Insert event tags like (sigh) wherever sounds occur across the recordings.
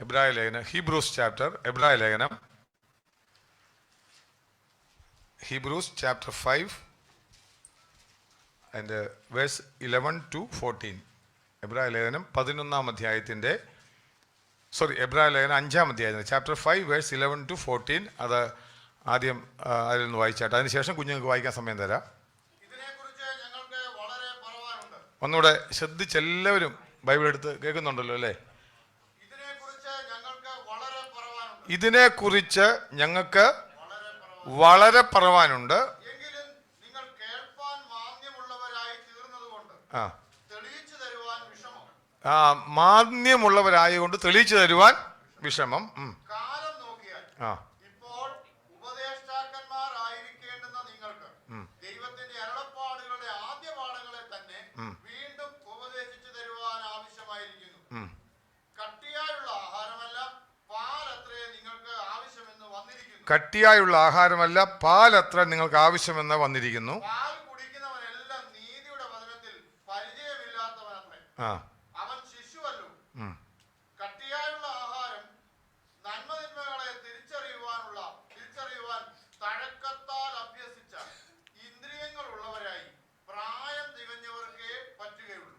എബ്രായ ലേഖനം Hebrews chapter എബ്രായ ലേഖനം. Hebrews chapter five and verse eleven to fourteen എബ്രായ ലേഖനം പതിനൊന്നാം അധ്യായത്തിന്റെ സോറി എബ്രായ ലേഖനം അഞ്ചാം അധ്യായം chapter five verse eleven to fourteen അത് ആദ്യം അതിൽ നിന്ന് വായിച്ചാട്ടെ. അതിനുശേഷം കുഞ്ഞുങ്ങൾക്ക് വായിക്കാൻ സമയം തരാം. ഒന്നുകൂടെ ശ്രദ്ധിച്ച് എല്ലാവരും ബൈബിൾ എടുത്ത് കേൾക്കുന്നുണ്ടല്ലോ അല്ലേ ഇതിനെക്കുറിച്ച് ഞങ്ങൾക്ക് വളരെ പറവാനുണ്ട് ഇതിനെക്കുറിച്ച് ഞങ്ങൾക്ക് വളരെ പറവാനുണ്ട്. ആ. ആ മാന്യമുള്ളവരായതുകൊണ്ട് തെളിയിച്ചു തരുവാൻ വിഷമം. ആ ഇപ്പോൾ ഉപദേഷ്ടാക്കന്മാർ ആയിരിക്കേണ്ടുന്ന നിങ്ങൾക്ക് ദൈവത്തിന്റെ അരുളപ്പാടുകളുടെ ആദ്യ പാഠങ്ങളെ തന്നെ വീണ്ടും ഉപദേശിച്ചു തരുവാൻ ആവശ്യമായിരിക്കുന്നു ഉം. കട്ടിയായുള്ള ആഹാരമല്ല പാലത്രേ നിങ്ങൾക്ക് ആവശ്യമെന്ന് വന്നിരിക്കുന്നു കട്ടിയായുള്ള ആഹാരമല്ല പാലത്ര നിങ്ങൾക്ക് ആവശ്യമെന്ന് വന്നിരിക്കുന്നു. ആ.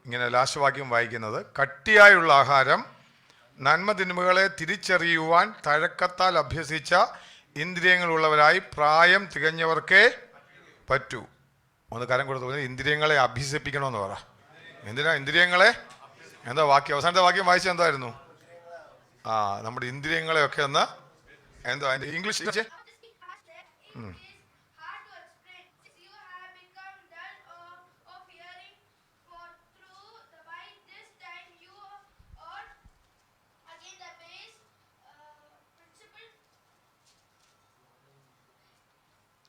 ഇങ്ങനെ ലാശവാക്യം വാക്യം വായിക്കുന്നത് കട്ടിയായുള്ള ആഹാരം നന്മതിന്മകളെ തിരിച്ചറിയുവാൻ തഴക്കത്താൽ അഭ്യസിച്ച ഇന്ദ്രിയങ്ങളുള്ളവരായി പ്രായം തികഞ്ഞവർക്കേ പറ്റൂ. ഒന്ന് കരം കൊടുത്തു പറഞ്ഞാൽ ഇന്ദ്രിയങ്ങളെ അഭ്യസിപ്പിക്കണമെന്ന് പറ. എന്തിനാ ഇന്ദ്രിയങ്ങളെ? എന്താ വാക്യം? അവസാനത്തെ വാക്യം വായിച്ചത് എന്തായിരുന്നു? ആ നമ്മുടെ ഇന്ദ്രിയങ്ങളെയൊക്കെ ഒന്ന് എന്താ അതിന്റെ ഇംഗ്ലീഷ്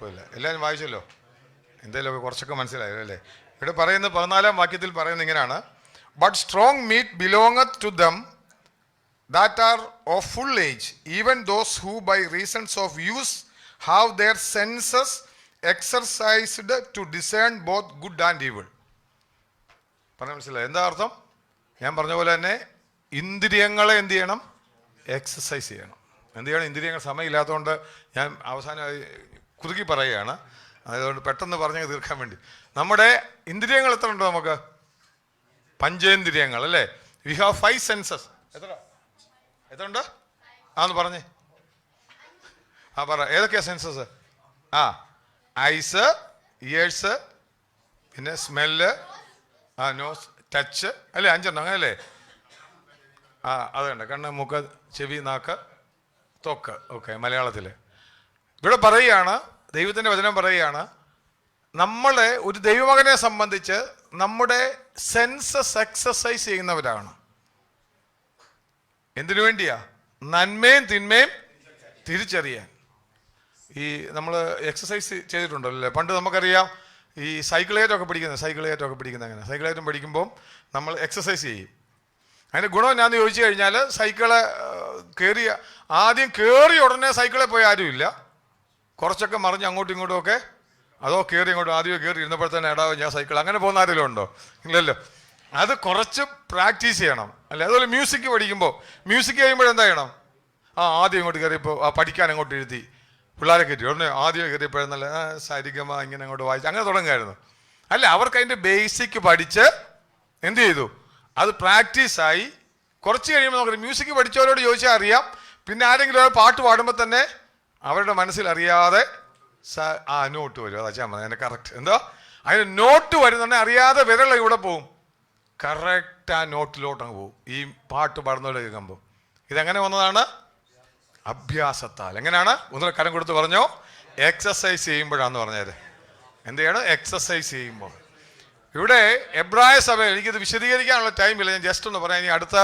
കുഴപ്പമില്ല. എല്ലാവരും വായിച്ചല്ലോ? എന്തെങ്കിലുമൊക്കെ കുറച്ചൊക്കെ മനസ്സിലായല്ലോ അല്ലേ? ഇവിടെ പറയുന്ന പതിനാലാം വാക്യത്തിൽ പറയുന്ന ഇങ്ങനെയാണ്. But strong meat belongeth to them that are of full age even those who by reasons of use have their senses exercised to discern both good and evil പറഞ്ഞ മനസ്സിലായി? എന്താ അർത്ഥം? ഞാൻ പറഞ്ഞ പോലെ തന്നെ ഇന്ദ്രിയങ്ങളെ എന്ത് ചെയ്യണം? എക്സസൈസ് ചെയ്യണം. എന്ത് ചെയ്യണം? ഇന്ദ്രിയങ്ങൾ സമയമില്ലാത്തതുകൊണ്ട് ഞാൻ അവസാനം അത് കുറുക്കി പറയുകയാണ്. അതുകൊണ്ട് പെട്ടെന്ന് പറഞ്ഞ് തീർക്കാൻ വേണ്ടി. നമ്മുടെ ഇന്ദ്രിയങ്ങൾ എത്ര ഉണ്ട് നമുക്ക്? പഞ്ചേന്ദ്രിയങ്ങൾ അല്ലേ? വി ഹാവ് ഫൈവ് സെൻസസ് എത്ര എത്ര ഉണ്ട് ആന്ന് പറഞ്ഞേ. ആ പറ. ഏതൊക്കെയാ സെൻസസ് ആ ഐസ് ഇയേഴ്സ് പിന്നെ സ്മെല്ല് ആ നോസ് ടച്ച് അല്ലേ? അഞ്ചെണ്ണം അങ്ങനല്ലേ ആ അതുണ്ട് കണ്ണ് മുഖ ചെവി നാക്ക് തൊക്ക്. ഓക്കെ മലയാളത്തിൽ ഇവിടെ പറയുകയാണ് ദൈവത്തിന്റെ വചനം പറയുകയാണ് നമ്മളെ ഒരു ദൈവമകനെ സംബന്ധിച്ച് നമ്മുടെ സെൻസസ് എക്സസൈസ് ചെയ്യുന്നവരാണ്. എന്തിനു വേണ്ടിയാ? നന്മയും തിന്മയും തിരിച്ചറിയാൻ. ഈ നമ്മൾ എക്സസൈസ് ചെയ്തിട്ടുണ്ടല്ലോ പണ്ട് നമുക്കറിയാം ഈ സൈക്കിളേറ്റൊക്കെ പഠിക്കുന്നത് സൈക്കിളേറ്റൊക്കെ പഠിക്കുന്നത് അങ്ങനെ സൈക്കിളേറ്റം പഠിക്കുമ്പോൾ നമ്മൾ എക്സസൈസ് ചെയ്യും. അതിന്റെ ഗുണം എന്നാന്ന് ചോദിച്ചു കഴിഞ്ഞാൽ സൈക്കിൾ കയറിയ ആദ്യം കയറി ഉടനെ സൈക്കിളിൽ പോയി ആരുമില്ല. കുറച്ചൊക്കെ മറിഞ്ഞ് അങ്ങോട്ടും ഇങ്ങോട്ടും ഒക്കെ അതോ കയറി ഇങ്ങോട്ടും ആദ്യമേ കയറി ഇരുന്നപ്പോഴത്തേനെ എടാവും ഞാൻ സൈക്കിൾ അങ്ങനെ പോകുന്ന ആരെങ്കിലും ഉണ്ടോ? ഇല്ലല്ലോ. അത് കുറച്ച് പ്രാക്ടീസ് ചെയ്യണം. അല്ലേ? അതുപോലെ മ്യൂസിക് പഠിക്കുമ്പോൾ മ്യൂസിക് കഴിയുമ്പോൾ എന്താ ചെയ്യണം? ആ ആദ്യം ഇങ്ങോട്ട് കയറിയപ്പോൾ ആ പഠിക്കാൻ അങ്ങോട്ട് എഴുതി. പിള്ളേരെ കയറ്റി. ഉടനെ ആദ്യം കയറിയപ്പോഴെന്നല്ല നല്ല സരിഗമ ഇങ്ങനെ അങ്ങോട്ട് വായിച്ച് അങ്ങനെ തുടങ്ങുമായിരുന്നു. അല്ല അവർക്ക് അതിന്റെ ബേസിക് പഠിച്ച് എന്ത് ചെയ്തു? അത് പ്രാക്ടീസായി കുറച്ച് കഴിയുമ്പോൾ നമുക്ക് മ്യൂസിക് പഠിച്ചവരോട് ചോദിച്ചാൽ അറിയാം. പിന്നെ ആരെങ്കിലും പാട്ട് പാടുമ്പോൾ തന്നെ അവരുടെ മനസ്സിൽ അറിയാതെ ആ നോട്ട് വരും. അതാ മതി അതിന്റെ കറക്റ്റ് എന്തോ? അതിന് നോട്ട് വരുന്നുണ്ടെങ്കിൽ അറിയാതെ വിരള ഇവിടെ പോവും? കറക്റ്റ് ആ നോട്ടിലോട്ട് അങ്ങ് പോവും. ഈ പാട്ട് പാടുന്നവരെ കേൾക്കുമ്പോൾ ഇതെങ്ങനെ വന്നതാണ്? അഭ്യാസത്താൽ. എങ്ങനെയാണ്? ഒന്നുകൂടെ കരം കൊടുത്ത് പറഞ്ഞോ. എക്സസൈസ് ചെയ്യുമ്പോഴാന്ന് പറഞ്ഞത്. എന്ത് ചെയ്യണം? എക്സസൈസ് ചെയ്യുമ്പോൾ. ഇവിടെ എബ്രായ സഭയിൽ എനിക്കിത് വിശദീകരിക്കാനുള്ള ടൈമില്ല. ഞാൻ ജസ്റ്റ് ഒന്ന് പറയാം. ഇനി അടുത്ത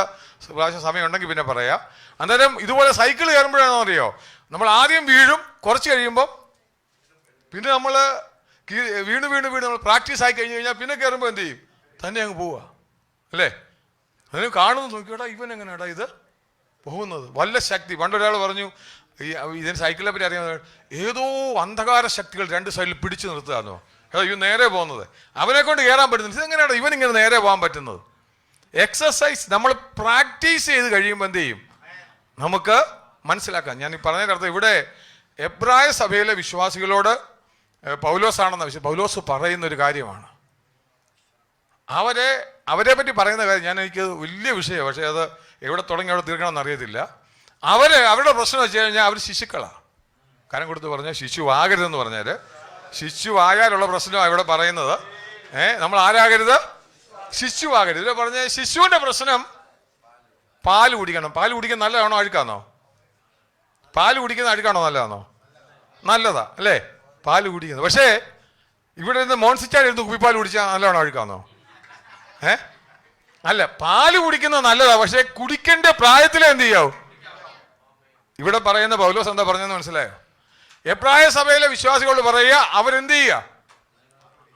പ്രാവശ്യം സമയമുണ്ടെങ്കിൽ പിന്നെ പറയാം. അന്നേരം ഇതുപോലെ സൈക്കിൾ കയറുമ്പോഴാണോ അറിയോ നമ്മൾ ആദ്യം വീഴും കുറച്ച് കഴിയുമ്പം പിന്നെ നമ്മൾ വീണ് വീണ് വീണ് നമ്മൾ പ്രാക്ടീസ് ആയി കഴിഞ്ഞ് കഴിഞ്ഞാൽ പിന്നെ കയറുമ്പോൾ എന്ത് ചെയ്യും? തന്നെ അങ്ങ് പോവുക. അല്ലേ? അതിന് കാണുന്നു നോക്കിയോടാ ഇവൻ എങ്ങനെയാടാ ഇത് പോകുന്നത്? വല്ല ശക്തി. പണ്ടൊരാൾ പറഞ്ഞു ഈ ഇതിന് സൈക്കിളിനെ പറ്റി അറിയാൻ ഏതോ അന്ധകാര ശക്തികൾ രണ്ട് സൈഡിൽ പിടിച്ചു നിർത്തുകയെന്നോ ഏതോ ഇവൻ നേരെ പോകുന്നത്. അവനെ കൊണ്ട് കയറാൻ പറ്റുന്നില്ല. ഇതെങ്ങനെയാണ് ഇവൻ ഇങ്ങനെ നേരെ പോകാൻ പറ്റുന്നത്? എക്സസൈസ് നമ്മൾ പ്രാക്ടീസ് ചെയ്ത് കഴിയുമ്പോൾ എന്ത് ചെയ്യും? നമുക്ക് മനസ്സിലാക്കാം. ഞാൻ ഈ പറഞ്ഞതിനർത്ഥം ഇവിടെ എബ്രായ സഭയിലെ വിശ്വാസികളോട് പൗലോസാണെന്ന വിശ്വ പൗലോസ് പറയുന്ന ഒരു കാര്യമാണ്. അവരെ അവരെ പറ്റി പറയുന്ന കാര്യം ഞാൻ എനിക്ക് വലിയ വിഷയമാണ്. പക്ഷേ അത് എവിടെ തുടങ്ങി അവിടെ തീർക്കണമെന്ന് അറിയത്തില്ല. അവരെ അവരുടെ പ്രശ്നം വെച്ച് കഴിഞ്ഞാൽ അവർ ശിശുക്കളാണ് കരം കൊടുത്ത് പറഞ്ഞാൽ ശിശു ആകരുതെന്ന് പറഞ്ഞാൽ ശിശു ആയാലുള്ള പ്രശ്നമാണ് ഇവിടെ പറയുന്നത്. ഏ നമ്മൾ ആരാകരുത്? ശിശുവാകരുത്. ഇവിടെ പറഞ്ഞ ശിശുവിന്റെ പ്രശ്നം പാൽ കുടിക്കണം. പാൽ കുടിക്കാൻ നല്ലതാണോ അഴുക്കാന്നോ പാൽ കുടിക്കുന്ന അഴുക്കാണോ നല്ലതാണോ? നല്ലതാ അല്ലേ? പാൽ കുടിക്കുന്നത്. പക്ഷേ ഇവിടെ നിന്ന് മോൺസിച്ചാൽ ഇരുന്ന് കുപ്പിപ്പാൽ കുടിച്ചാൽ നല്ലതാണോ അഴുക്കാന്നോ ഏ? അല്ല പാൽ കുടിക്കുന്നത് നല്ലതാ പക്ഷെ കുടിക്കേണ്ട പ്രായത്തിൽ ചെയ്യാവൂ? ഇവിടെ പറയുന്ന പൗലോസ് എന്താ പറഞ്ഞെന്ന് മനസ്സിലായോ? എബ്രായ സഭയിലെ വിശ്വാസികളോട് പറയുക അവരെന്ത് ചെയ്യുക?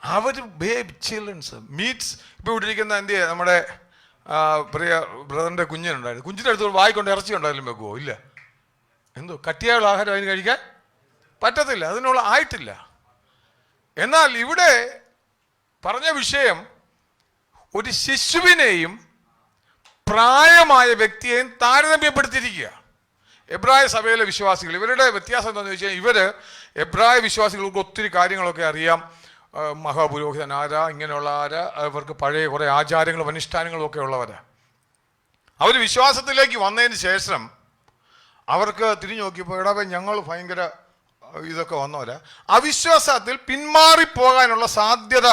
അവർ ബേബ് ചിൽഡ്രൻസ്. മീറ്റ്സ് ഇപ്പോൾ ഇവിടെ ഇരിക്കുന്ന എന്ത് ചെയ്യുക? നമ്മുടെ പ്രിയ ബ്രദറിന്റെ കുഞ്ഞിനുണ്ടായിരുന്നു. കുഞ്ഞിന്റെ അടുത്ത് വായിക്കൊണ്ട് ഇറച്ചി ഉണ്ടായാലും വെക്കുമോ ഇല്ല. എന്തോ കട്ടിയായുള്ള ആഹാരം അതിന് കഴിക്കാൻ പറ്റത്തില്ല. അതിനുള്ള ആയിട്ടില്ല. എന്നാൽ ഇവിടെ പറഞ്ഞ വിഷയം ഒരു ശിശുവിനെയും പ്രായമായ വ്യക്തിയെയും താരതമ്യപ്പെടുത്തിയിരിക്കുക. എബ്രായ സഭയിലെ വിശ്വാസികൾ ഇവരുടെ വ്യത്യാസം എന്താണെന്ന് വെച്ചാൽ ഇവർ എബ്രായ വിശ്വാസികൾക്ക് ഒത്തിരി കാര്യങ്ങളൊക്കെ അറിയാം. മഹാപുരോഹിതൻ ആരാ ഇങ്ങനെയുള്ള ആരാ അവർക്ക് പഴയ കുറേ ആചാരങ്ങളും അനുഷ്ഠാനങ്ങളും ഒക്കെ ഉള്ളവരാ. അവർ വിശ്വാസത്തിലേക്ക് വന്നതിന് ശേഷം അവർക്ക് തിരിഞ്ഞു നോക്കിയപ്പോൾ ഇടവേ ഞങ്ങൾ ഭയങ്കര ഇതൊക്കെ വന്നവരാ. അവിശ്വാസത്തിൽ പിന്മാറിപ്പോകാനുള്ള സാധ്യത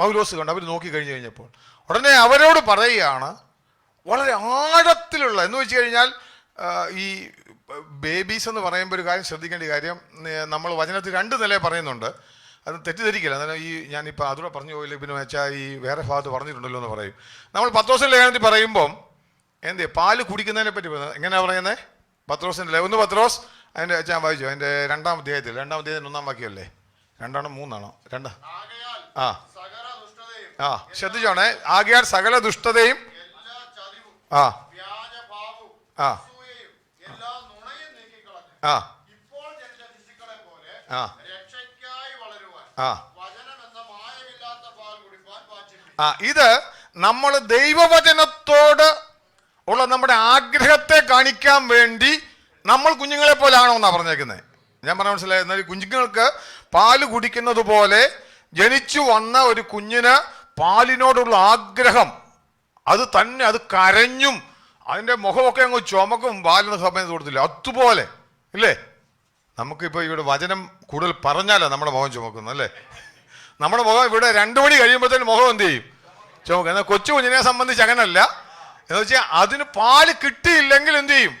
പൗലോസ് കണ്ട് അവർ നോക്കി കഴിഞ്ഞു കഴിഞ്ഞപ്പോൾ. ഉടനെ അവരോട് പറയുകയാണ് വളരെ ആഴത്തിലുള്ള എന്ന് വെച്ച് കഴിഞ്ഞാൽ ഈ ബേബീസ് എന്ന് പറയുമ്പോൾ ഒരു കാര്യം ശ്രദ്ധിക്കേണ്ട കാര്യം നമ്മൾ വചനത്തിൽ രണ്ട് നിലയെ പറയുന്നുണ്ട്. അത് തെറ്റിദ്ധരിക്കില്ല. അന്നേരം ഈ ഞാനിപ്പോൾ അതുകൂടെ പറഞ്ഞു പോയില്ല പിന്നെ വെച്ചാൽ ഈ വേറെ ഭാഗത്ത് പറഞ്ഞിട്ടുണ്ടല്ലോ എന്ന് പറയും. നമ്മൾ പത്രോസിന്റെ ലേഖനത്തിൽ പറയുമ്പം എന്ത് പാൽ കുടിക്കുന്നതിനെ പറ്റി പറയുന്നത്. എങ്ങനെയാ പറയുന്നത് പത്രോസിന്റെ ലെ- ഒന്ന് പത്രോസ് അതിന്റെ ഞാൻ വായിച്ചു? അതിന്റെ രണ്ടാം അധ്യായത്തിൽ. രണ്ടാം അധ്യായത്തിൽ ഒന്നാം വാക്യമല്ലേ? രണ്ടാണോ മൂന്നാണോ? രണ്ടാ. ആ. ആ. ശ്രദ്ധിച്ചോണേ. ആകയാൽ സകല ദുഷ്ടതയും ആ. ആ. ആ. ആ. ആ. ആ ഇത് നമ്മൾ ദൈവവചനത്തോട് ഉള്ള നമ്മുടെ ആഗ്രഹത്തെ കാണിക്കാൻ വേണ്ടി നമ്മൾ കുഞ്ഞുങ്ങളെ പോലെ ആണോ എന്നാ പറഞ്ഞേക്കുന്നത് ഞാൻ പറഞ്ഞ മനസ്സിലായി. എന്നാൽ കുഞ്ഞുങ്ങൾക്ക് പാൽ കുടിക്കുന്നത് പോലെ ജനിച്ചു വന്ന ഒരു കുഞ്ഞിന് പാലിനോടുള്ള ആഗ്രഹം അത് തന്നെ അത് കരഞ്ഞും അതിന്റെ മുഖമൊക്കെ അങ്ങ് ചുമക്കും പാലിന് സമയത്ത് കൊടുത്തില്ല. അതുപോലെ ഇല്ലേ? നമുക്കിപ്പോൾ ഇവിടെ വചനം കൂടുതൽ പറഞ്ഞാലോ നമ്മുടെ മുഖം ചുമക്കുന്നത് അല്ലേ? നമ്മുടെ മുഖം ഇവിടെ രണ്ടു മണി കഴിയുമ്പോഴത്തേനും മുഖം എന്ത് ചെയ്യും? ചുമക്കും. എന്നാൽ കൊച്ചു കുഞ്ഞിനെ സംബന്ധിച്ച് അങ്ങനല്ല. എന്ന് വെച്ചാൽ അതിന് പാൽ കിട്ടിയില്ലെങ്കിൽ എന്ത് ചെയ്യും?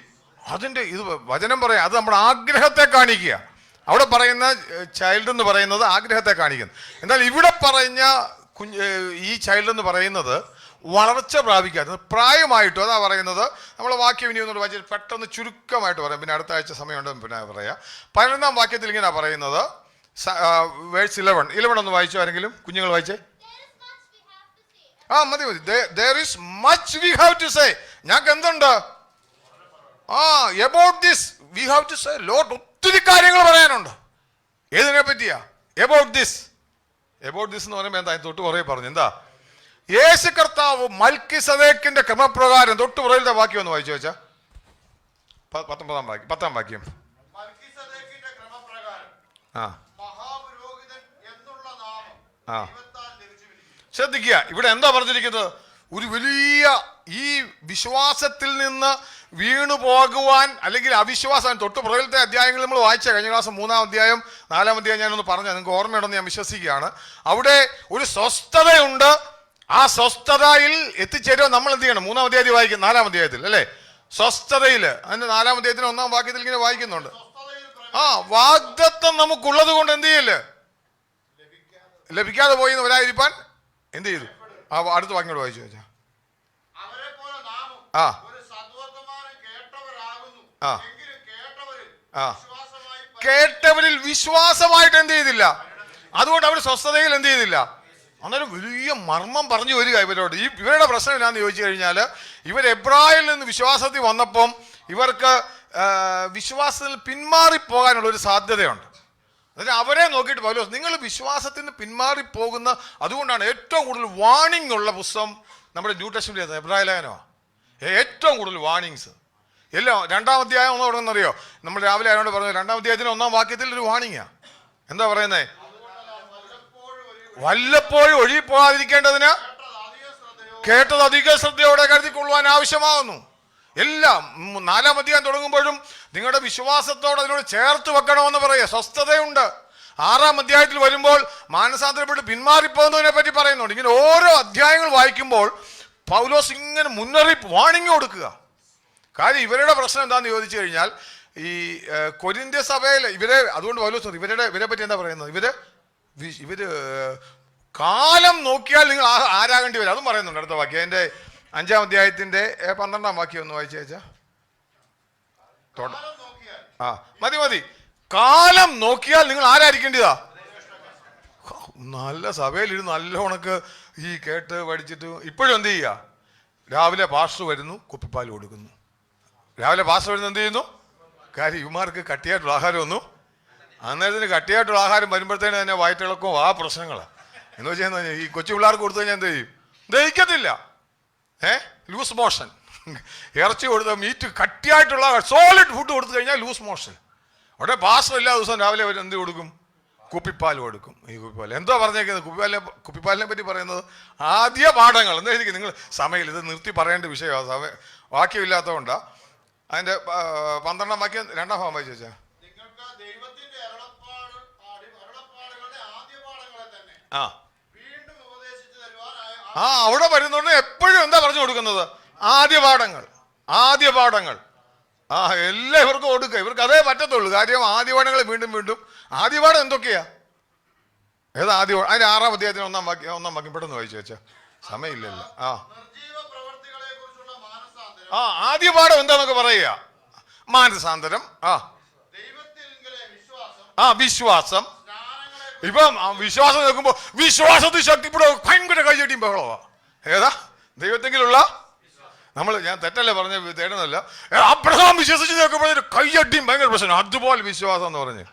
അതിന്റെ ഇത് വചനം പറയാം അത് നമ്മുടെ ആഗ്രഹത്തെ കാണിക്കുക. അവിടെ പറയുന്ന ചൈൽഡ് എന്ന് പറയുന്നത് ആഗ്രഹത്തെ കാണിക്കുന്നു. എന്നാൽ ഇവിടെ പറഞ്ഞ കുഞ്ഞ് ഈ ചൈൽഡ് എന്ന് പറയുന്നത് വളർച്ച പ്രാപിക്കാത്തത്. പ്രായമായിട്ടും അതാ പറയുന്നത്. നമ്മൾ വാക്യം ഇനി വായിച്ചാൽ പെട്ടെന്ന് ചുരുക്കമായിട്ട് പറയാം. പിന്നെ അടുത്ത ആഴ്ച സമയമുണ്ട് പിന്നെ പറയാം. പതിനൊന്നാം വാക്യത്തിൽ ഇങ്ങനെ പറയുന്നത്. വേഴ്സ് ഇലവൺ ഇലവൺ ഒന്ന് വായിച്ചു ആരെങ്കിലും? കുഞ്ഞുങ്ങൾ വായിച്ചേ. ആ മതി മതി. There is much we have to say ഞങ്ങൾക്ക് എന്തുണ്ട്? ആ about this we have to say lot ഒത്തിരി കാര്യങ്ങൾ പറയാനുണ്ട്. ഏതിനെ പറ്റിയാ എബൌട്ട് ദിസ് എബൌട്ട് ദിസ് എന്ന് പറയുമ്പോൾ എന്താ? തൊട്ട് കുറേ പറഞ്ഞു. എന്താ? യേശു കർത്താവ് മൽക്കി സദേക്കിന്റെ ക്രമപ്രകാരം തൊട്ട് പുറകിലത്തെ വാക്യം ഒന്ന് വായിച്ചു വെച്ചാ. പത്തൊമ്പതാം വാക്യം പത്താം വാക്യം. ആ. ശ്രദ്ധിക്കുക ഇവിടെ എന്താ പറഞ്ഞിരിക്കുന്നത്? ഒരു വലിയ ഈ വിശ്വാസത്തിൽ നിന്ന് വീണു പോകുവാൻ അല്ലെങ്കിൽ അവിശ്വാസം തൊട്ട് പുറകിലത്തെ അധ്യായങ്ങൾ നമ്മൾ വായിച്ച കഴിഞ്ഞ ക്ലാസ് മൂന്നാം അധ്യായം നാലാം അധ്യായം ഞാനൊന്ന് പറഞ്ഞു നിങ്ങൾക്ക് ഓർമ്മയുണ്ടെന്ന് ഞാൻ വിശ്വസിക്കുകയാണ്. അവിടെ ഒരു സ്വസ്ഥതയുണ്ട് ആ സ്വസ്ഥതയിൽ എത്തിച്ചേരുവാൻ നമ്മൾ എന്ത് ചെയ്യണം? മൂന്നാം അധ്യായത്തിൽ വായിക്കും നാലാം അധ്യായത്തിൽ അല്ലേ? സ്വസ്ഥതയിൽ അതിന്റെ നാലാം അധ്യായത്തിന് ഒന്നാം വാക്യത്തിൽ ഇങ്ങനെ വായിക്കുന്നുണ്ട്. ആ വാഗ്ദത്വം നമുക്കുള്ളത് കൊണ്ട് എന്ത് ചെയ്യൽ? ലഭിക്കാതെ പോയി ഒരായിരിപ്പാൻ വരാതിരിപ്പാൻ എന്ത് ചെയ്തു? ആ അടുത്ത വാക്യോട് വായിച്ചു വെച്ചാ. ആ. ആ. ആ. കേട്ടവരിൽ വിശ്വാസമായിട്ട് എന്ത് ചെയ്തില്ല? അതുകൊണ്ട് അവർ സ്വസ്ഥതയിൽ എന്ത് ചെയ്തില്ല? അന്നേരം വലിയ മർമ്മം പറഞ്ഞു വരിക ഇവരോട്. ഈ ഇവരുടെ പ്രശ്നം എന്നാന്ന് ചോദിച്ചു കഴിഞ്ഞാൽ ഇവർ എബ്രായിൽ നിന്ന് വിശ്വാസത്തിൽ വന്നപ്പം ഇവർക്ക് വിശ്വാസത്തിൽ പിന്മാറിപ്പോകാനുള്ള ഒരു സാധ്യതയുണ്ട്. അതായത് അവരെ നോക്കിയിട്ട് പൗലോസ് നിങ്ങൾ വിശ്വാസത്തിൽ നിന്ന് പിന്മാറിപ്പോകുന്ന അതുകൊണ്ടാണ് ഏറ്റവും കൂടുതൽ വാണിംഗ് ഉള്ള പുസ്തകം നമ്മുടെ ന്യൂ ടെസ്റ്റിന്റെ എബ്രാഹിം ഏറ്റവും കൂടുതൽ വാണിങ്സ് എല്ലാം രണ്ടാം അധ്യായം ഒന്ന് തുടങ്ങുന്നറിയോ നമ്മൾ രാവിലെ അതിനോട് പറഞ്ഞു രണ്ടാം അധ്യായത്തിന് ഒന്നാം വാക്യത്തിൽ ഒരു വാണിങ്ങാ എന്താ പറയുന്നേ? വല്ലപ്പോഴും ഒഴുകി പോകാതിരിക്കേണ്ടതിന് കേട്ടത് അധിക ശ്രദ്ധയോടെ കരുതിക്കൊള്ളുവാൻ ആവശ്യമാകുന്നു എല്ലാം നാലാം അധികം തുടങ്ങുമ്പോഴും നിങ്ങളുടെ വിശ്വാസത്തോട് അതിനോട് ചേർത്ത് വെക്കണമെന്ന് പറയുക. സ്വസ്ഥതയുണ്ട്. ആറാം അധ്യായത്തിൽ വരുമ്പോൾ മാനസാന്തരപ്പെട്ട് പിന്മാറിപ്പോകുന്നതിനെ പറ്റി പറയുന്നുണ്ട്. ഇങ്ങനെ ഓരോ അധ്യായങ്ങൾ വായിക്കുമ്പോൾ പൗലോസ് ഇങ്ങനെ മുന്നറിയിപ്പ് വാണിംഗ് കൊടുക്കുക. കാര്യം ഇവരുടെ പ്രശ്നം എന്താണെന്ന് ചോദിച്ചു കഴിഞ്ഞാൽ ഈ കൊരിന്ത്യ സഭയിൽ ഇവരെ അതുകൊണ്ട് പൗലോസ് ഇവരുടെ ഇവരെ പറ്റി എന്താ പറയുന്നത്? ഇവർ ഇവർ കാലം നോക്കിയാൽ നിങ്ങൾ ആരാകേണ്ടി വരും. അതും പറയുന്നുണ്ട് അടുത്ത വാക്യം. അതിന്റെ അഞ്ചാം അധ്യായത്തിന്റെ പന്ത്രണ്ടാം വാക്യം ഒന്ന് വായിച്ചു കാലം നോക്കിയാൽ ആ മതി മതി. കാലം നോക്കിയാൽ നിങ്ങൾ ആരായിരിക്കേണ്ടതാ നല്ല സഭയിലിരുന്ന് നല്ല ഉണക്ക് ഈ കേട്ട് പഠിച്ചിട്ട് ഇപ്പോഴും എന്ത് ചെയ്യുക രാവിലെ പാസ്റ്റർ വരുന്നു കുപ്പിപ്പാൽ കൊടുക്കുന്നു. രാവിലെ പാസ്റ്റർ വരുന്നു എന്ത് ചെയ്യുന്നു? കാര്യം ഇവമാർക്ക് കട്ടിയായിട്ടുള്ള ആഹാരമൊന്നും അന്നേരത്തിന് കട്ടിയായിട്ടുള്ള ആഹാരം വരുമ്പോഴത്തേന് തന്നെ വയറ്റിളക്കവും ആ പ്രശ്നങ്ങളാണ് എന്ന് വെച്ചാൽ ഈ കൊച്ചു പിള്ളേർക്ക് കൊടുത്തു കഴിഞ്ഞാൽ എന്ത് ചെയ്യും? ദഹിക്കത്തില്ല. ഏ? Loose motion. ഇറച്ചി കൊടുത്ത മീറ്റ് കട്ടിയായിട്ടുള്ള സോളിഡ് ഫുഡ് കൊടുത്തു കഴിഞ്ഞാൽ ലൂസ് മോഷൻ. അവിടെ പാസ്റ്റർ എല്ലാ ദിവസവും രാവിലെ അവർ എന്ത് കൊടുക്കും? കുപ്പിപ്പാൽ കൊടുക്കും. ഈ കുപ്പിപ്പാൽ. എന്തോ പറഞ്ഞേക്കുന്നത്? കുപ്പിപ്പാലിനെ കുപ്പിപ്പാലിനെ പറ്റി പറയുന്നത് ആദ്യ പാഠങ്ങൾ. എന്തായിരിക്കും നിങ്ങൾ സമയം ഇത് നിർത്തി പറയേണ്ട വിഷയമാണ് സമയം വാക്യമില്ലാത്തതുകൊണ്ടാണ് അതിന്റെ പന്ത്രണ്ടാം വാക്യം രണ്ടാം ഭാഗം വായിച്ചു വെച്ചാ ആ. ആ അവിടെ വരുന്നുണ്ട് എപ്പോഴും എന്താ പറഞ്ഞു കൊടുക്കുന്നത്? ആദ്യ പാഠങ്ങൾ ആദ്യ പാഠങ്ങൾ. ആ എല്ലാവർക്കും കൊടുക്കുക. ഇവർക്ക് അതേ പറ്റത്തുള്ളൂ. കാര്യം ആദ്യ പാഠങ്ങൾ വീണ്ടും വീണ്ടും ആദ്യ പാഠം എന്തൊക്കെയാ? ഏതാ ആദ്യ പാഠം? അതിന്റെ ആറാം അധ്യായത്തിന് ഒന്നാം വാക്യം ഒന്നാം വാക്യം പെട്ടെന്ന് വായിച്ചു വെച്ചാ സമയമില്ലല്ലോ. ആ. ആ ആദ്യ പാഠം എന്താന്നൊക്കെ പറയുക. മാനസാന്തരം. ആ. ആ വിശ്വാസം. ഇപ്പം വിശ്വാസം നോക്കുമ്പോൾ വിശ്വാസത്തിൽ ശക്തിപ്പെടുക ഭയങ്കര കൈയടിയും ബഹളമാ ഏതാ? ദൈവത്തെങ്കിലുള്ള നമ്മൾ ഞാൻ തെറ്റല്ലേ പറഞ്ഞ തേടുന്നല്ല അബ്രഹാം വിശ്വസിച്ച് നോക്കുമ്പോൾ കൈയടിയും ഭയങ്കര പ്രശ്നം അതുപോലെ വിശ്വാസം എന്ന് പറഞ്ഞ്.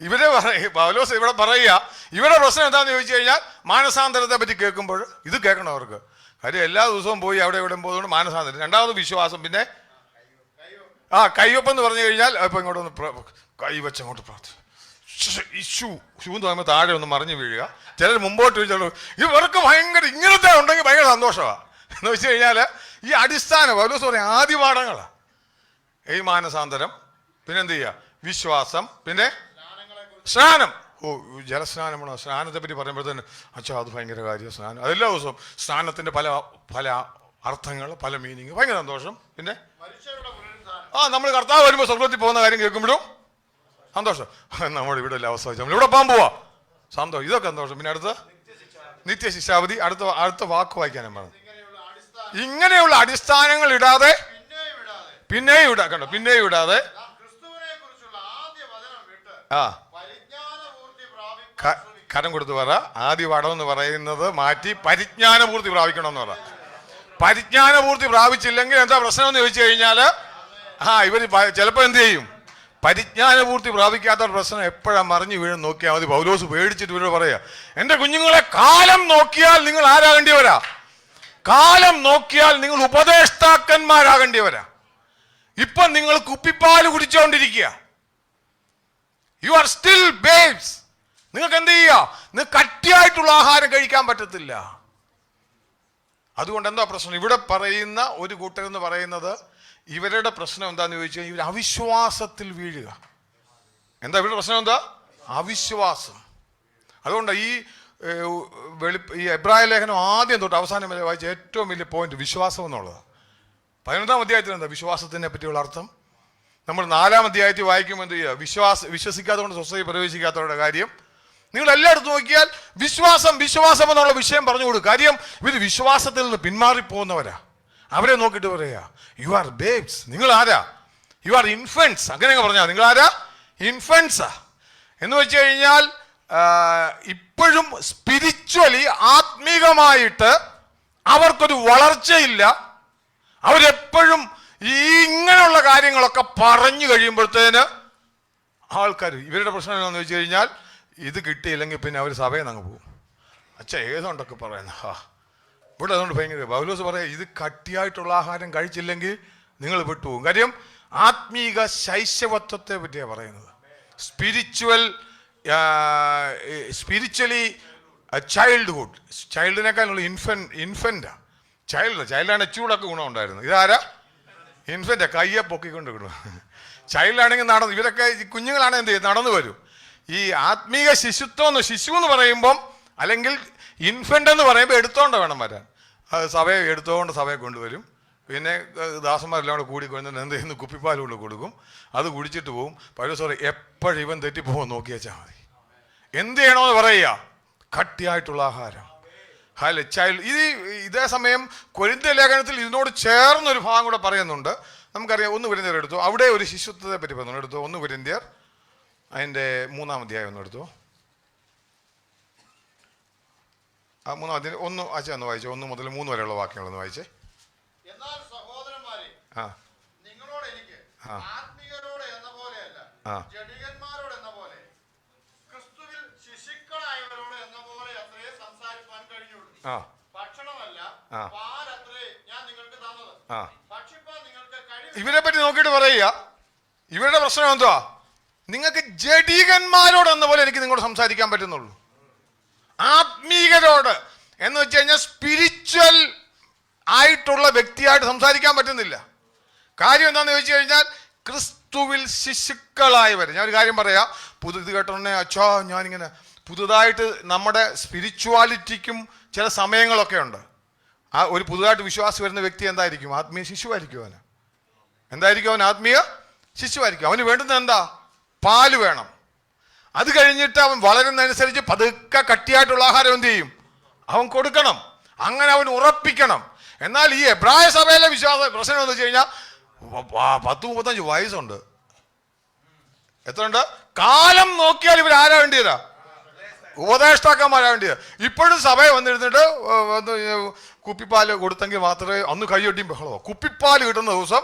ഇവരെ പൗലോസ് ഇവിടെ പറയുക ഇവരുടെ പ്രശ്നം എന്താണെന്ന് ചോദിച്ചു കഴിഞ്ഞാൽ മാനസാന്തരത്തെ പറ്റി കേൾക്കുമ്പോൾ ഇത് കേൾക്കണം അവർക്ക്. കാര്യം എല്ലാ ദിവസവും പോയി അവിടെ ഇവിടെ പോകുന്നത് മാനസാന്തരം. രണ്ടാമത് വിശ്വാസം പിന്നെ ആ കൈവപ്പം എന്ന് പറഞ്ഞു കഴിഞ്ഞാൽ ഇപ്പൊ ഇങ്ങോട്ടൊന്ന് കൈവച്ചങ്ങോട്ട് കൈ ഇഷു ഷൂ എന്ന് പറയുമ്പോൾ താഴെ ഒന്ന് മറിഞ്ഞു വീഴുക. ചിലർ മുമ്പോട്ട് വീഴ്ച ഇവർക്ക് ഭയങ്കര ഇങ്ങനത്തെ ഉണ്ടെങ്കിൽ ഭയങ്കര സന്തോഷമാണ് എന്ന് വെച്ച് കഴിഞ്ഞാൽ ഈ അടിസ്ഥാന പൗലോസ് പറയും ആദിപാഠങ്ങളാണ് പാഠങ്ങളാ. ഈ മാനസാന്തരം പിന്നെന്ത് ചെയ്യുക വിശ്വാസം പിന്നെ സ്നാനം. ഓ ജലസ്നാനമാണോ? സ്നാനത്തെ പറ്റി തന്നെ അച്ഛാ അത് ഭയങ്കര കാര്യം സ്നാനം. അതെല്ലാ ദിവസവും സ്നാനത്തിന്റെ പല പല അർത്ഥങ്ങൾ പല മീനിങ് ഭയങ്കര സന്തോഷം. പിന്നെ? ആ നമ്മൾ കർത്താവ് വരുമ്പോൾ സ്വർഗത്തിൽ പോകുന്ന കാര്യം കേൾക്കുമ്പോഴും സന്തോഷം. (laughs) നമ്മൾ ഇവിടെ അല്ല അവസ്ഥ നമ്മൾ ഇവിടെ പോകാൻ പോവാ. സന്തോഷം. ഇതൊക്കെ സന്തോഷം. പിന്നെ അടുത്ത? നിത്യശിക്ഷാവധി അടുത്ത അടുത്ത വാക്ക് വായിക്കാനും പറഞ്ഞു. ഇങ്ങനെയുള്ള അടിസ്ഥാനങ്ങൾ ഇടാതെ പിന്നെയും ഇടാ കണ്ടോ? പിന്നെയും ഇടാതെ ആ. കരം കൊടുത്ത് പറ. ആദ്യ പാഠം എന്ന് പറയുന്നത് മാറ്റി പരിജ്ഞാനപൂർത്തി പ്രാപിക്കണം എന്ന് പറ. പരിജ്ഞാനപൂർത്തി പ്രാപിച്ചില്ലെങ്കിൽ എന്താ പ്രശ്നം എന്ന് ചോദിച്ചു കഴിഞ്ഞാൽ ആ ഇവർ ചിലപ്പോൾ എന്ത് ചെയ്യും? പരിജ്ഞാനപൂർത്തി പ്രാപിക്കാത്ത പ്രശ്നം എപ്പോഴാ മറിഞ്ഞു വീഴും നോക്കിയാൽ മതി. പൗലോസ് പേടിച്ചിട്ട് ഇവരോട് പറയാ എന്റെ കുഞ്ഞുങ്ങളെ കാലം നോക്കിയാൽ നിങ്ങൾ ആരാകേണ്ടിവരാ കാലം നോക്കിയാൽ നിങ്ങൾ ഉപദേഷ്ടാക്കന്മാരാകേണ്ടിവരാ ഇപ്പൊ നിങ്ങൾ കുപ്പിപ്പാൽ കുടിച്ചുകൊണ്ടിരിക്കുക യു ആർ സ്റ്റിൽ ബേബ്സ് നിങ്ങൾക്ക് എന്ത് ചെയ്യുക നിങ്ങൾക്ക് കട്ടിയായിട്ടുള്ള ആഹാരം കഴിക്കാൻ പറ്റത്തില്ല. അതുകൊണ്ട് എന്താ പ്രശ്നം? ഇവിടെ പറയുന്ന ഒരു കൂട്ടരെന്ന് പറയുന്നത് ഇവരുടെ പ്രശ്നം എന്താന്ന് ചോദിച്ചാൽ ഇവർ അവിശ്വാസത്തിൽ വീഴുക. എന്താ ഇവരുടെ പ്രശ്നം എന്താ? അവിശ്വാസം. അതുകൊണ്ട് ഈ വെളി ഈ എബ്രായ ലേഖനം ആദ്യം തൊട്ട് അവസാനം വരെ വായിച്ച ഏറ്റവും വലിയ പോയിന്റ് വിശ്വാസം എന്നുള്ളത്. പതിനൊന്നാം അധ്യായത്തിൽ എന്താ വിശ്വാസത്തിനെ പറ്റിയുള്ള അർത്ഥം? നമ്മൾ നാലാം അധ്യായത്തിൽ വായിക്കുമ്പോൾ എന്ത് ചെയ്യുക? വിശ്വാസ വിശ്വസിക്കാത്തതുകൊണ്ട് സ്വസ്ഥയിൽ പ്രവേശിക്കാത്തവരുടെ കാര്യം. നിങ്ങൾ എല്ലായിടത്തും നോക്കിയാൽ വിശ്വാസം വിശ്വാസം എന്നുള്ള വിഷയം പറഞ്ഞു കൊടുക്കുക. കാര്യം ഇവർ വിശ്വാസത്തിൽ നിന്ന് പിന്മാറിപ്പോകുന്നവരാ. അവരെ നോക്കിയിട്ട് പറയാ യു ആർ ബേബ്സ് നിങ്ങൾ ആരാ യു ആർ ഇൻഫൻസ് അങ്ങനെ പറഞ്ഞാൽ നിങ്ങൾ ആരാ ഇൻഫൻസാ എന്ന് വെച്ച് കഴിഞ്ഞാൽ ഇപ്പോഴും സ്പിരിച്വലി ആത്മീകമായിട്ട് അവർക്കൊരു വളർച്ചയില്ല. അവരെപ്പോഴും ഈ ഇങ്ങനെയുള്ള കാര്യങ്ങളൊക്കെ പറഞ്ഞു കഴിയുമ്പോഴത്തേന് ആൾക്കാർ ഇവരുടെ പ്രശ്നം എന്താണെന്ന് വെച്ച് കഴിഞ്ഞാൽ ഇത് കിട്ടിയില്ലെങ്കിൽ പിന്നെ അവർ സഭയിൽ നിന്ന് അങ്ങ് പോകും. അച്ഛ ഏതുകൊണ്ടൊക്കെ പറയുന്നത് ഹാ. ഇവിടെ അതുകൊണ്ട് ഭയങ്കര പൗലോസ് പറയാം ഇത് കട്ടിയായിട്ടുള്ള ആഹാരം കഴിച്ചില്ലെങ്കിൽ നിങ്ങൾ വിട്ടുപോകും. കാര്യം ആത്മീക ശൈശവത്വത്തെ പറ്റിയാണ് പറയുന്നത്. സ്പിരിച്വൽ സ്പിരിച്വലി ചൈൽഡ്ഹുഡ് ചൈൽഡിനേക്കാളുള്ള ഇൻഫൻ ഇൻഫന്റാ ചൈൽഡ് ചൈൽഡാണ് ചൂടൊക്കെ ഗുണമുണ്ടായിരുന്നു. ഇതാരാ? ഇൻഫന്റാ കയ്യെ പൊക്കിക്കൊണ്ട് വിടും ചൈൽഡാണെങ്കിൽ നടന്നു ഇവരൊക്കെ കുഞ്ഞുങ്ങളാണ് എന്ത് ചെയ്യും നടന്നു വരും. ഈ ആത്മീക ശിശുത്വം എന്ന് ശിശു എന്ന് പറയുമ്പം അല്ലെങ്കിൽ ഇൻഫന്റ് എന്ന് പറയുമ്പോൾ എടുത്തോണ്ട് വേണം വരാൻ. അത് സഭയെ എടുത്തുകൊണ്ട് സഭയെ കൊണ്ടുവരും. പിന്നെ ദാസന്മാരെല്ലാം കൂടെ കൂടി കൊണ്ട് എന്ത് ചെയ്യുന്നു? കുപ്പിപ്പാൽ കൊണ്ട് കൊടുക്കും. അത് കുടിച്ചിട്ട് പോകും പഴയ സോറി എപ്പോഴും ഇവൻ തെറ്റിപ്പോകും നോക്കി വെച്ചാൽ മതി. എന്ത് ചെയ്യണമെന്ന് പറയുക? കട്ടിയായിട്ടുള്ള ആഹാരം. ഹല ചൈൽഡ് ഇത് ഇതേ സമയം കൊരിന്ത ലേഖനത്തിൽ ഇതിനോട് ചേർന്നൊരു ഭാഗം കൂടെ പറയുന്നുണ്ട്. നമുക്കറിയാം ഒന്ന് കുരിന്തിയർ എടുത്തു. അവിടെ ഒരു ശിശുത്വത്തെ പറ്റി പറയുന്നുണ്ട്. എടുത്തു ഒന്ന് കുരിന്തിയർ. അതിന്റെ മൂന്നാം അധ്യായം ഒന്ന് എടുത്തു. ആ മൂന്ന് അതിന് ഒന്ന് അച്ഛ ഒന്ന് വായിച്ചു. ഒന്ന് മുതൽ മൂന്ന് വരെയുള്ള വാക്യങ്ങളൊന്ന് വായിച്ചേ. എന്നാൽ സഹോദരന്മാരെ ആ. നിങ്ങളോട് എനിക്ക് ആത്മീയരോട് എന്ന പോലെയല്ല ആ. ജഡികന്മാരോട് എന്ന പോലെ ക്രിസ്തുവിൽ ശിശുക്കളായവരോട് എന്ന പോലെ അത്രേ സംസാരിപ്പാൻ കഴിഞ്ഞുള്ളൂ ആ. ഭക്ഷണമല്ല ആ. പാലത്രേ ഞാൻ നിങ്ങൾക്ക് തന്നത്. ആ. ഭക്ഷിപ്പാൻ നിങ്ങൾക്ക് കഴിവ് ഇവരെ പറ്റി നോക്കിയിട്ട് പറയുക. ഇവരുടെ പ്രശ്നം എന്തുവാ? നിങ്ങൾക്ക് ജഡീകന്മാരോട് എന്ന പോലെ എനിക്ക് നിങ്ങളോട് സംസാരിക്കാൻ പറ്റുന്നുള്ളൂ. ആത്മീകരോട് എന്ന് വെച്ച് കഴിഞ്ഞാൽ സ്പിരിച്വൽ ആയിട്ടുള്ള വ്യക്തിയായിട്ട് സംസാരിക്കാൻ പറ്റുന്നില്ല. കാര്യം എന്താണെന്ന് ചോദിച്ചു കഴിഞ്ഞാൽ ക്രിസ്തുവിൽ ശിശുക്കളായവർ. ഞാൻ ഒരു കാര്യം പറയാം. പുതുത് കേട്ടോടനെ അച്ഛാ ഞാനിങ്ങനെ പുതുതായിട്ട് നമ്മുടെ സ്പിരിച്വാലിറ്റിക്കും ചില സമയങ്ങളൊക്കെ ഉണ്ട്. ആ ഒരു പുതുതായിട്ട് വിശ്വാസി വരുന്ന വ്യക്തി എന്തായിരിക്കും? ആത്മീയ ശിശുവായിരിക്കും അവന്. എന്തായിരിക്കും അവൻ ആത്മീയ? ശിശുവായിരിക്കും. അവന് വേണ്ടുന്നത് എന്താ? പാൽ വേണം. അത് കഴിഞ്ഞിട്ട് അവൻ വളരുന്നതനുസരിച്ച് പതുക്കെ കട്ടിയായിട്ടുള്ള ആഹാരം എന്ത് ചെയ്യും? അവൻ കൊടുക്കണം. അങ്ങനെ അവൻ ഉറപ്പിക്കണം. എന്നാൽ ഈ എബ്രായ സഭയിലെ വിശ്വാസ പ്രശ്നം എന്ന് വെച്ച് കഴിഞ്ഞാൽ പത്ത് മുപ്പത്തഞ്ച് വയസ്സുണ്ട്. എത്ര ഉണ്ട് കാലം നോക്കിയാൽ ഇവർ ആരാ വേണ്ടിയതാ ഉപദേഷ്ടാക്കന്മാരാ വേണ്ടിയത് ഇപ്പോഴും സഭയെ വന്നിരുന്നിട്ട് കുപ്പിപ്പാൽ കൊടുത്തെങ്കിൽ മാത്രമേ അന്ന് കൈയൊട്ടിയും ബഹളമോ. കുപ്പിപ്പാൽ കിട്ടുന്ന ദിവസം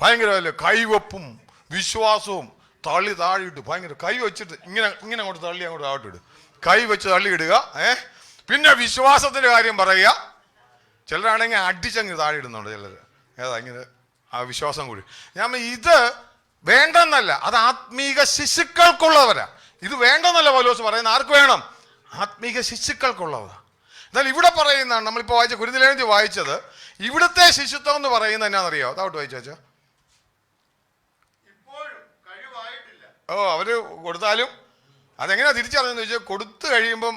ഭയങ്കര കൈവപ്പും വിശ്വാസവും തള്ളി താഴെയിട്ട് ഭയങ്കര കൈ വെച്ചിട്ട് ഇങ്ങനെ ഇങ്ങനെ അങ്ങോട്ട് തള്ളി അങ്ങോട്ട് താഴോട്ട് ഇടും. കൈ വെച്ച് തള്ളിയിടുക ഏ? പിന്നെ വിശ്വാസത്തിന്റെ കാര്യം പറയുക. ചിലരാണെങ്കിൽ അടിച്ചങ്ങ് താഴെ ഇടുന്നുണ്ട് ചിലർ ഏതാ ഇങ്ങനെ ആ വിശ്വാസം കൂടി. ഞാൻ ഇത് വേണ്ടെന്നല്ല അത് ആത്മീക ശിശുക്കൾക്കുള്ളവരാ. ഇത് വേണ്ടെന്നല്ല പൗലോസ് പറയുന്ന ആർക്ക് വേണം? ആത്മീക ശിശുക്കൾക്കുള്ളവരാ. എന്നാൽ ഇവിടെ പറയുന്നതാണ് നമ്മളിപ്പോൾ വായിച്ച കുരുന്നിലേന്തി വായിച്ചത് ഇവിടുത്തെ ശിശുത്വം എന്ന് പറയുന്നത് എന്നാണെന്നറിയോ അതോട്ട് വായിച്ചാച്ചോ ഇപ്പോഴും കഴിവായിട്ടില്ല ഓ അവർ കൊടുത്താലും അതെങ്ങനെയാണ് തിരിച്ചറിഞ്ഞെന്ന് ചോദിച്ചാൽ കൊടുത്തു കഴിയുമ്പം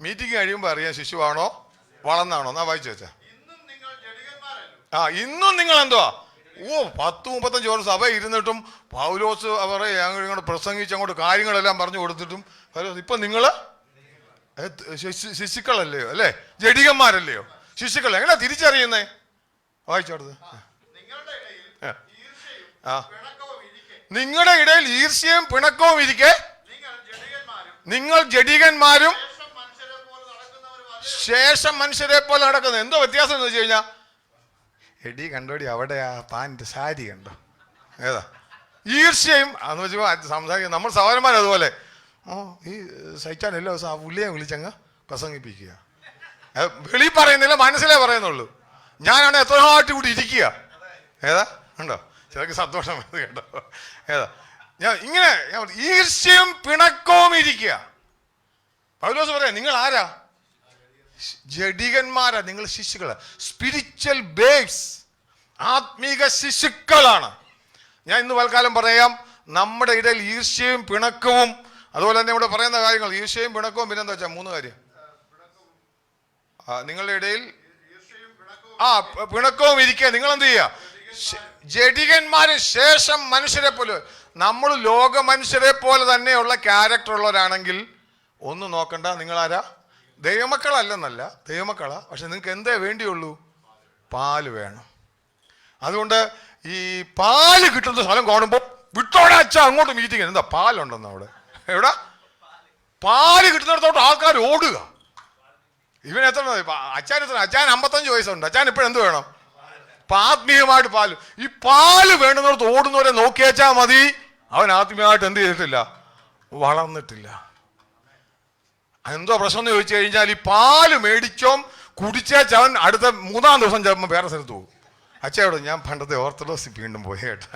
മീറ്റിംഗ് കഴിയുമ്പോൾ അറിയാം ശിശുവാണോ വളർന്നാണോ. എന്നാ വായിച്ചു വെച്ചാ. ആ ഇന്നും നിങ്ങൾ എന്തുവാ? ഓ പത്ത് മുപ്പത്തഞ്ച് വർഷം സഭ ഇരുന്നിട്ടും പൗലോസ് അവരെ ഇങ്ങോട്ട് പ്രസംഗിച്ച് അങ്ങോട്ട് കാര്യങ്ങളെല്ലാം പറഞ്ഞു കൊടുത്തിട്ടും ഇപ്പൊ നിങ്ങൾ ശിശുക്കളല്ലയോ അല്ലേ? ജഡികന്മാരല്ലയോ? ശിശുക്കൾ എങ്ങനെ തിരിച്ചറിയുന്നേ? വായിച്ചോടത് ആ. ഈർഷ്യയും ആ. പിണക്കവും ഇരിക്കെ നിങ്ങളുടെ ഇടയിൽ ഈർഷ്യയും പിണക്കവും ഇരിക്കെ. നിങ്ങൾ ജഡികന്മാരും. ശേഷം മനുഷ്യരെ പോലെ നടക്കുന്നത് എന്തോ വ്യത്യാസം എന്ന് വെച്ച് കഴിഞ്ഞാൽ എടി കണ്ടോടി അവിടെ ആ പാന്റ് സാരി കണ്ടോ? ഏതാ? ഈർഷ്യയും അന്ന് വെച്ചപ്പോൾ സംസാരിക്കും നമ്മൾ സഹോദരന്മാർ അതുപോലെ. ഓ ഈ സഹിച്ചാലല്ലോ എല്ലാ ദിവസം ആ പുള്ളിയെ വിളിച്ചങ്ങ് പ്രസംഗിപ്പിക്കുക. വെളി പറയുന്നില്ല മനസ്സിലേ പറയുന്നുള്ളൂ. ഞാനാണ് ആയിട്ട് കൂടി ഇരിക്കുക? ഏതാ? ഉണ്ടോ ചിലർക്ക് സന്തോഷം വരുന്നത് കേട്ടോ. ഏതാ? ഞാൻ ഇങ്ങനെ ഈർഷ്യയും പിണക്കവും ഇരിക്കുക പൗലോസ് പറയാം നിങ്ങൾ ആരാ? ജഡികന്മാരാ നിങ്ങൾ ശിശുക്കൾ. സ്പിരിച്വൽ ബേബ്സ് ആത്മീക ശിശുക്കളാണ്. ഞാൻ ഇന്ന് വൽക്കാലം പറയാം നമ്മുടെ ഇടയിൽ ഈർഷ്യയും പിണക്കവും അതുപോലെ തന്നെ ഇവിടെ പറയുന്ന കാര്യങ്ങൾ ഈർഷ്യയും പിണക്കവും പിന്നെ എന്താ വെച്ചാൽ മൂന്ന് കാര്യം. നിങ്ങളുടെ ഇടയിൽ ആ പിണക്കവും ഇരിക്കുക നിങ്ങൾ എന്ത് ചെയ്യുക? ജഡികന്മാര് ശേഷം മനുഷ്യരെ പോലെ നമ്മൾ ലോക മനുഷ്യരെ പോലെ തന്നെയുള്ള ക്യാരക്ടർ ഉള്ളവരാണെങ്കിൽ ഒന്ന് നോക്കണ്ട. നിങ്ങളാരാ? ദൈവമക്കളല്ലെന്നല്ല. ദൈവമക്കളാ. പക്ഷെ നിങ്ങൾക്ക് എന്തേ വേണ്ടിയുള്ളൂ? പാൽ വേണം. അതുകൊണ്ട് ഈ പാൽ കിട്ടുന്ന സ്ഥലം കാണുമ്പോൾ വിട്ടോടെ അച്ഛ അങ്ങോട്ട് മീറ്റിംഗ് എന്താ പാലുണ്ടെന്ന് അവിടെ? എവിടെ? പാൽ കിട്ടുന്നിടത്തോട്ട് ആൾക്കാർ ഓടുക ഇവൻ എത്ര അച്ഛൻ എത്ര അച്ഛൻ അമ്പത്തഞ്ച് വയസ്സുണ്ട്. അച്ഛൻ ഇപ്പോഴെന്ത് വേണം? ഇപ്പൊ ആത്മീയമായിട്ട് പാൽ. ഈ പാൽ വേണ്ടുന്നിടത്ത് ഓടുന്നവരെ നോക്കിയേച്ചാ മതി. അവൻ ആത്മീയമായിട്ട് എന്ത് ചെയ്തിട്ടില്ല? വളർന്നിട്ടില്ല. എന്തോ പ്രശ്നം എന്ന് ചോദിച്ചു കഴിഞ്ഞാൽ ഈ പാൽ മേടിച്ചോം കുടിച്ചേച്ച് അവൻ അടുത്ത മൂന്നാം ദിവസം ചിലപ്പോൾ വേറെ സ്ഥലത്ത് പോകും. അച്ഛയോട് ഞാൻ പണ്ടത്തെ ഓർത്തഡോക്സ് വീണ്ടും പോയി കേട്ടോ.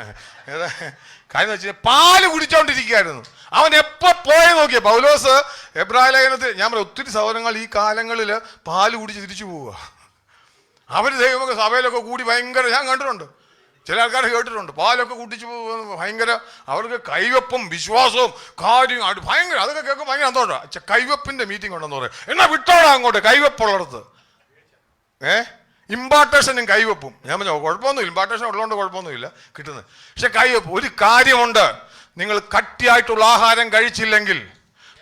കാര്യം വെച്ചാൽ പാൽ കുടിച്ചോണ്ടിരിക്കുകയായിരുന്നു. അവൻ എപ്പോ പോയി നോക്കിയ? പൗലോസ് എബ്രാഹിം ലേഖനത്തിൽ ഞാൻ പറയാം ഒത്തിരി സൗകര്യങ്ങൾ ഈ കാലങ്ങളിൽ പാൽ കുടിച്ച് തിരിച്ചു പോവുക. അവർ ദൈവമൊക്കെ സഭയിലൊക്കെ കൂടി ഭയങ്കര ഞാൻ കണ്ടിട്ടുണ്ട്. ചില ആൾക്കാർ കേട്ടിട്ടുണ്ട്. പാലൊക്കെ കൂട്ടിച്ച് ഭയങ്കര അവർക്ക് കൈവപ്പും വിശ്വാസവും കാര്യം ഭയങ്കര അതൊക്കെ കേൾക്കും ഭയങ്കര എന്തോട്ടാ അച്ഛ കൈവപ്പിന്റെ മീറ്റിംഗ് ഉണ്ടെന്ന് പറയും. എന്നാ വിട്ടോടാ അങ്ങോട്ട് കൈവപ്പുള്ളടത്ത്. ഏ? ഇമ്പാർട്ടേഷനും കൈവപ്പും. ഞാൻ പറഞ്ഞു കുഴപ്പമൊന്നുമില്ല ഇമ്പാർട്ടേഷൻ ഉള്ളതുകൊണ്ട് കുഴപ്പമൊന്നുമില്ല കിട്ടുന്നത്. പക്ഷെ കൈവപ്പ് ഒരു കാര്യമുണ്ട്. നിങ്ങൾ കട്ടിയായിട്ടുള്ള ആഹാരം കഴിച്ചില്ലെങ്കിൽ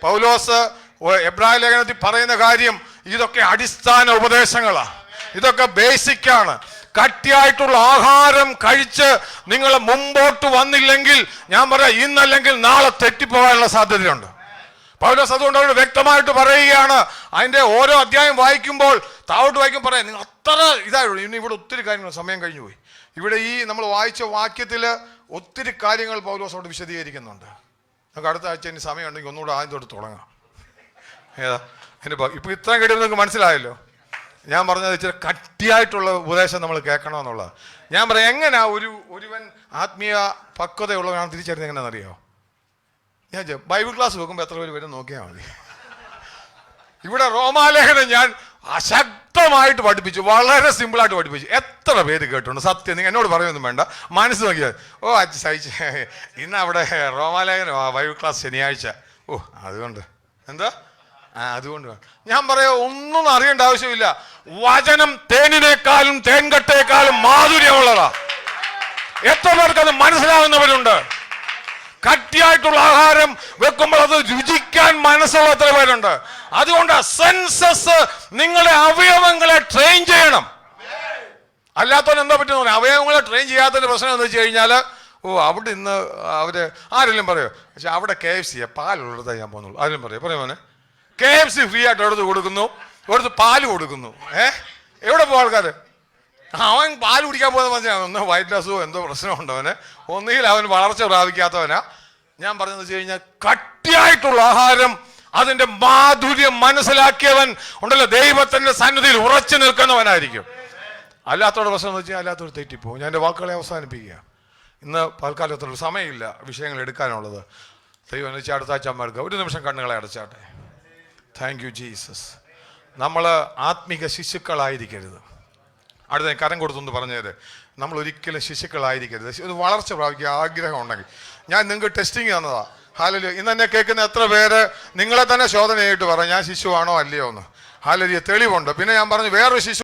പൗലോസ് എബ്രാഹിം ലേഖനത്തിൽ പറയുന്ന കാര്യം ഇതൊക്കെ അടിസ്ഥാന ഉപദേശങ്ങളാ. ഇതൊക്കെ ബേസിക് ആണ് കട്ടിയായിട്ടുള്ള ആഹാരം കഴിച്ച് നിങ്ങൾ മുമ്പോട്ട് വന്നില്ലെങ്കിൽ ഞാൻ പറയാം ഇന്നല്ലെങ്കിൽ നാളെ തെറ്റിപ്പോകാനുള്ള സാധ്യതയുണ്ട്. പൗലോസ് അതുകൊണ്ട് അവർ വ്യക്തമായിട്ട് പറയുകയാണ്. അതിന്റെ ഓരോ അധ്യായം വായിക്കുമ്പോൾ താഴോട്ട് വായിക്കുമ്പോൾ പറയാം നിങ്ങൾ അത്ര ഇതായുള്ളൂ. ഇനി ഇവിടെ ഒത്തിരി കാര്യങ്ങൾ സമയം കഴിഞ്ഞു പോയി. ഇവിടെ ഈ നമ്മൾ വായിച്ച വാക്യത്തിൽ ഒത്തിരി കാര്യങ്ങൾ പൗലോസ് അവിടെ വിശദീകരിക്കുന്നുണ്ട്. നമുക്ക് അടുത്ത ആഴ്ച ഇനി സമയം ഉണ്ടെങ്കിൽ ഒന്നുകൂടെ ആദ്യം തൊട്ട് തുടങ്ങാം. ഏതാ? എന്റെ ഇപ്പൊ ഇത്രയും കഴിയുമ്പോൾ നിങ്ങൾക്ക് മനസ്സിലായല്ലോ. ഞാൻ പറഞ്ഞത് ഇച്ചിരി കട്ടിയായിട്ടുള്ള ഉപദേശം നമ്മൾ കേൾക്കണമെന്നുള്ളത് ഞാൻ പറയാം എങ്ങനെയാ ഒരു ഒരുവൻ ആത്മീയ പക്വതയുള്ളവനാണ് തിരിച്ചറിഞ്ഞത് എങ്ങനെയാണെന്നറിയോ? ഞാൻ ബൈബിൾ ക്ലാസ് വെക്കുമ്പോൾ എത്ര പേര് വരും നോക്കിയാൽ മതി. ഇവിടെ റോമാലേഖനം ഞാൻ അശക്തമായിട്ട് പഠിപ്പിച്ചു വളരെ സിമ്പിളായിട്ട് പഠിപ്പിച്ചു. എത്ര പേര് കേട്ടുണ്ട് സത്യം നിങ്ങൾ എന്നോട് പറയുമൊന്നും വേണ്ട. മനസ്സ് നോക്കിയാൽ ഓ അച്ഛ സഹിച്ച്. ഇന്ന് അവിടെ റോമാലേഖനം ബൈബിൾ ക്ലാസ് ശനിയാഴ്ച. ഓ അതുകൊണ്ട്. എന്താ? അതുകൊണ്ട്. ഞാൻ പറയാ ഒന്നും അറിയേണ്ട ആവശ്യമില്ല. വചനം തേനിനേക്കാളും തേൻകട്ടേക്കാളും മാധുര്യമുള്ളതാ. എത്ര പേർക്ക് അത് മനസ്സിലാവുന്നവരുണ്ട് കട്ടിയായിട്ടുള്ള ആഹാരം വെക്കുമ്പോൾ അത് രുചിക്കാൻ മനസ്സുള്ള എത്ര പേരുണ്ട്? അതുകൊണ്ട് സെൻസസ് നിങ്ങളുടെ അവയവങ്ങളെ ട്രെയിൻ ചെയ്യണം. അല്ലാത്തവൻ എന്താ പറ്റുന്ന അവയവങ്ങളെ ട്രെയിൻ ചെയ്യാത്തതിന്റെ പ്രശ്നം എന്ന് വെച്ച് കഴിഞ്ഞാൽ ഓ അവിടെ ഇന്ന് അവർ ആരെങ്കിലും പറയോ? പക്ഷെ അവിടെ കെ എഫ് സിയാ പാലുള്ളതായി ഞാൻ പോകുന്നുള്ളൂ. ആരെങ്കിലും പറയോ? പറയോ മോനെ. കെ എഫ് സി ഫ്രീ ആയിട്ട് എടുത്ത് കൊടുക്കുന്നു എടുത്ത് പാൽ കൊടുക്കുന്നു. ഏ? എവിടെ പോകും ആൾക്കാർ അവൻ പാൽ കുടിക്കാൻ പോകുന്ന പറഞ്ഞാൽ ഒന്ന് വൈറ്റ് അസുഖം എന്തോ പ്രശ്നമുണ്ട് അവന്. ഒന്നുകിൽ അവൻ വളർച്ച പ്രാപിക്കാത്തവനാ. ഞാൻ പറഞ്ഞതെന്ന് വെച്ച് കഴിഞ്ഞാൽ കട്ടിയായിട്ടുള്ള ആഹാരം അതിന്റെ മാധുര്യം മനസ്സിലാക്കിയവൻ ഉണ്ടല്ലോ ദൈവത്തിന്റെ സന്നിധിയിൽ ഉറച്ചു നിൽക്കുന്നവനായിരിക്കും. അല്ലാത്തവരുടെ പ്രശ്നം എന്ന് വെച്ചാൽ അല്ലാത്തവർ തെറ്റിപ്പോവും. ഞാൻ എന്റെ വാക്കുകളെ അവസാനിപ്പിക്കുക. ഇന്ന് പൽക്കാലത്തുള്ള സമയമില്ല വിഷയങ്ങൾ എടുക്കാനുള്ളത്. ദൈവം എന്ന് വെച്ചാൽ അടുത്ത അമ്മ ഒരു നിമിഷം കണ്ണുകളെ അടച്ചാട്ടെ. താങ്ക് യു ജീസസ് നമ്മൾ ആത്മീക ശിശുക്കളായിരിക്കരുത്. അടുത്ത കരം കൊടുത്തു പറഞ്ഞത്. നമ്മൾ ഒരിക്കലും ശിശുക്കളായിരിക്കരുത്. ഒരു വളർച്ച പ്രാപിക്കുക ആഗ്രഹം ഉണ്ടെങ്കിൽ. ഞാൻ നിങ്ങൾക്ക് ടെസ്റ്റിംഗ് തന്നതാ. ഹാലലിയ ഇന്ന് എന്നെ കേൾക്കുന്ന എത്ര പേര് നിങ്ങളെ തന്നെ ശോധനയായിട്ട് പറ ഞാൻ ശിശുവാണോ അല്ലയോ എന്ന്. ഹാലലിയ തെളിവുണ്ട്. പിന്നെ ഞാൻ പറഞ്ഞു വേറൊരു ശിശു